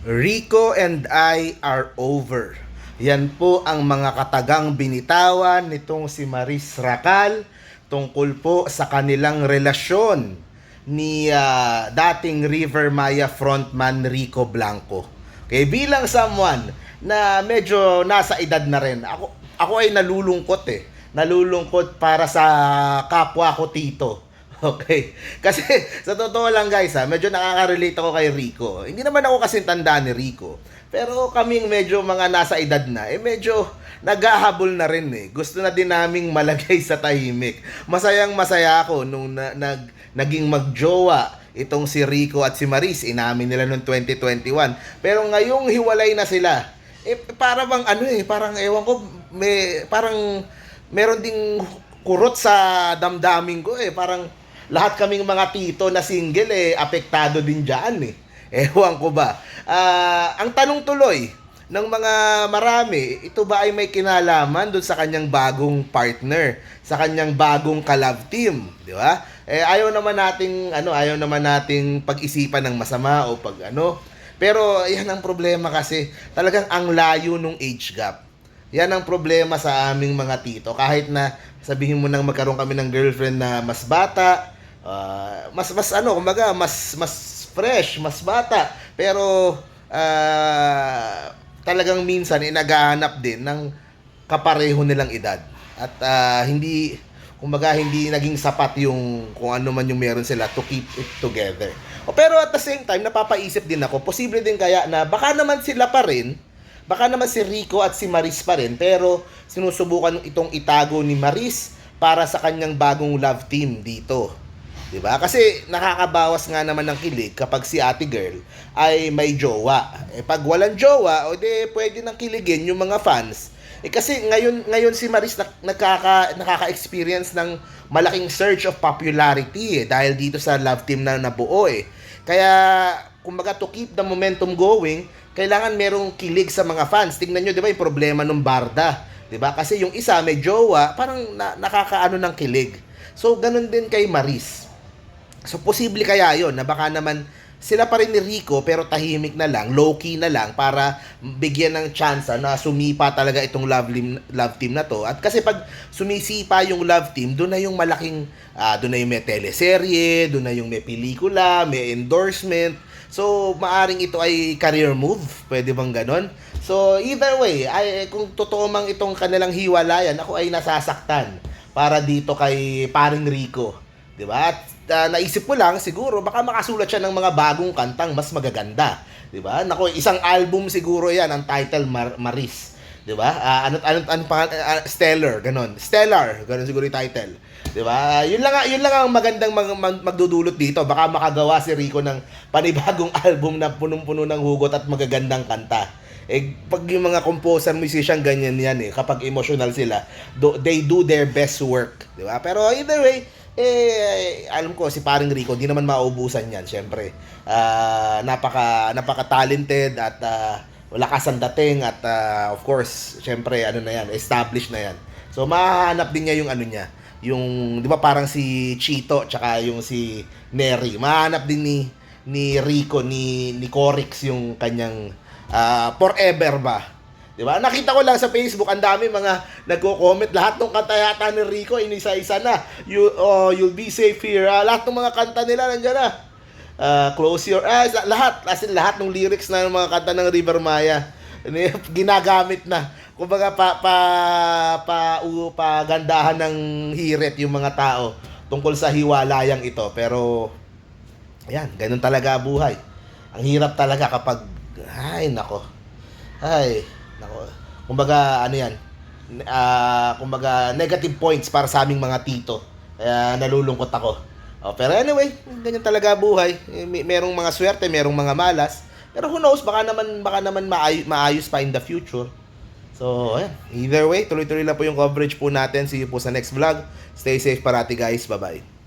Rico and I are over. Yan po ang mga katagang binitawan nitong si Maris Racal tungkol po sa kanilang relasyon ni ah, dating River Maya frontman Rico Blanco. Okay, bilang someone na medyo nasa edad na rin, ako, ako ay nalulungkot eh. Nalulungkot para sa kapwa ko tito. Okay. Kasi sa totoo lang guys ha, medyo nakaka-relate ako kay Rico. Hindi naman ako kasing tanda ni Rico. Pero kaming medyo mga nasa edad na, eh medyo naghahabol na rin eh. Gusto na din naming malagay sa tahimik. Masayang masaya ako nung na, nag, naging magjowa itong si Rico at si Maris. Inamin nila noong 2021. Pero ngayong hiwalay na sila, eh para bang ano eh, parang ewan ko, may, parang meron ding kurot sa damdamin ko eh. Parang lahat kaming mga tito na single eh, apektado din dyan eh. Ewan ko ba. Ah, ang tanong tuloy ng mga marami, ito ba ay may kinalaman doon sa kanyang bagong partner, sa kanyang bagong kalab team, di ba? Eh ayaw naman nating ano, ayaw naman nating pag-isipan ng masama o pag ano. Pero yan ang problema kasi, talagang ang layo nung age gap. Yan ang problema sa aming mga tito. Kahit na sabihin mo nang magkaroon kami ng girlfriend na mas bata, ah, mas mas ano, kumbaga mas mas fresh, mas bata. Pero ah, talagang minsan eh, naghahanap din ng kapareho nilang edad. At ah, hindi kumbaga hindi naging sapat yung kung ano man yung meron sila to keep it together. O, pero at the same time, napapaisip din ako, posible din kaya na baka naman sila pa rin, baka naman si Rico at si Maris pa rin, pero sinusubukan itong itago ni Maris para sa kanyang bagong love team dito. 'Di ba? Kasi nakakabawas nga naman ng kilig kapag si Ate Girl ay may jowa. Eh pag walang jowa, o di pwede nang kiligin yung mga fans. Eh kasi ngayon ngayon si Maris nak- nagkaka nakaka-experience ng malaking surge of popularity eh, dahil dito sa love team na nabuo eh. Kaya kumbaga to keep the momentum going, kailangan merong kilig sa mga fans. Tingnan nyo, 'di ba, yung problema ng Barda, 'di ba? Kasi yung isa may jowa, parang na, nakakaano ng kilig. So ganun din kay Maris. So, posible kaya yon na baka naman sila pa rin ni Rico pero tahimik na lang, low-key na lang para bigyan ng chance na sumipa talaga itong love team, love team na to. At kasi pag sumisipa yung love team, doon na yung malaking, ah doon na yung may teleserye, doon na yung may pelikula, may endorsement. So, maaring ito ay career move. Pwede bang ganon? So, either way, ay, kung totoo mang itong kanilang hiwalayan, ako ay nasasaktan para dito kay paring Rico. 'Di ba? At ah, naisip ko lang siguro baka makasulat siya ng mga bagong kantang mas magaganda, 'di ba? Nako, isang album siguro 'yan ang title Mar- Maris, 'di ba? Ah, ano ano ano pa ah, Stellar, ganon. Stellar, ganon siguro yung title. 'Di ba? Yun lang yun lang ang magandang mag, mag- magdudulot dito. Baka makagawa si Rico ng panibagong album na punong-puno ng hugot at magagandang kanta. Eh, pag yung mga composer, musician, ganyan yan eh. Kapag emotional sila, do, they do their best work. Di ba? Pero either way, eh, alam ko, si paring Rico, di naman mauubusan yan, syempre. Ah, napaka, napaka-talented at ah, lakas ang dating at ah, of course, syempre, ano na yan, established na yan. So, mahahanap din niya yung ano niya, yung, di ba parang si Chito, tsaka yung si Neri. Mahanap din ni, ni Rico, ni, ni Corix yung kanyang ah, forever ba? 'Di ba? Nakita ko lang sa Facebook, ang dami mga nagko-comment lahat ng kanta yata ni Rico inisa-isa na. You oh, you'll be safe here. Ah, lahat ng mga kanta nila nandiyan na. Ah, close your eyes, lahat, as in lahat ng lyrics na ng mga kanta ng River Maya ginagamit na. Kumbaga pa pa pa u, pagandahan ng hirit yung mga tao tungkol sa hiwalayang ito. Pero Ayan, ganun talaga buhay. Ang hirap talaga kapag, ay, nako. Ay, nako. Kumbaga, ano yan, ah kumbaga, negative points para sa aming mga tito. Kaya nalulungkot ako. Oh, pero anyway, ganyan talaga buhay. Eh, May, merong mga swerte, merong mga malas. Pero who knows, baka naman, baka naman maay, maayos pa in the future. So, ayan. Either way, tuloy-tuloy lang po yung coverage po natin. See you po sa next vlog. Stay safe parati guys. Bye-bye.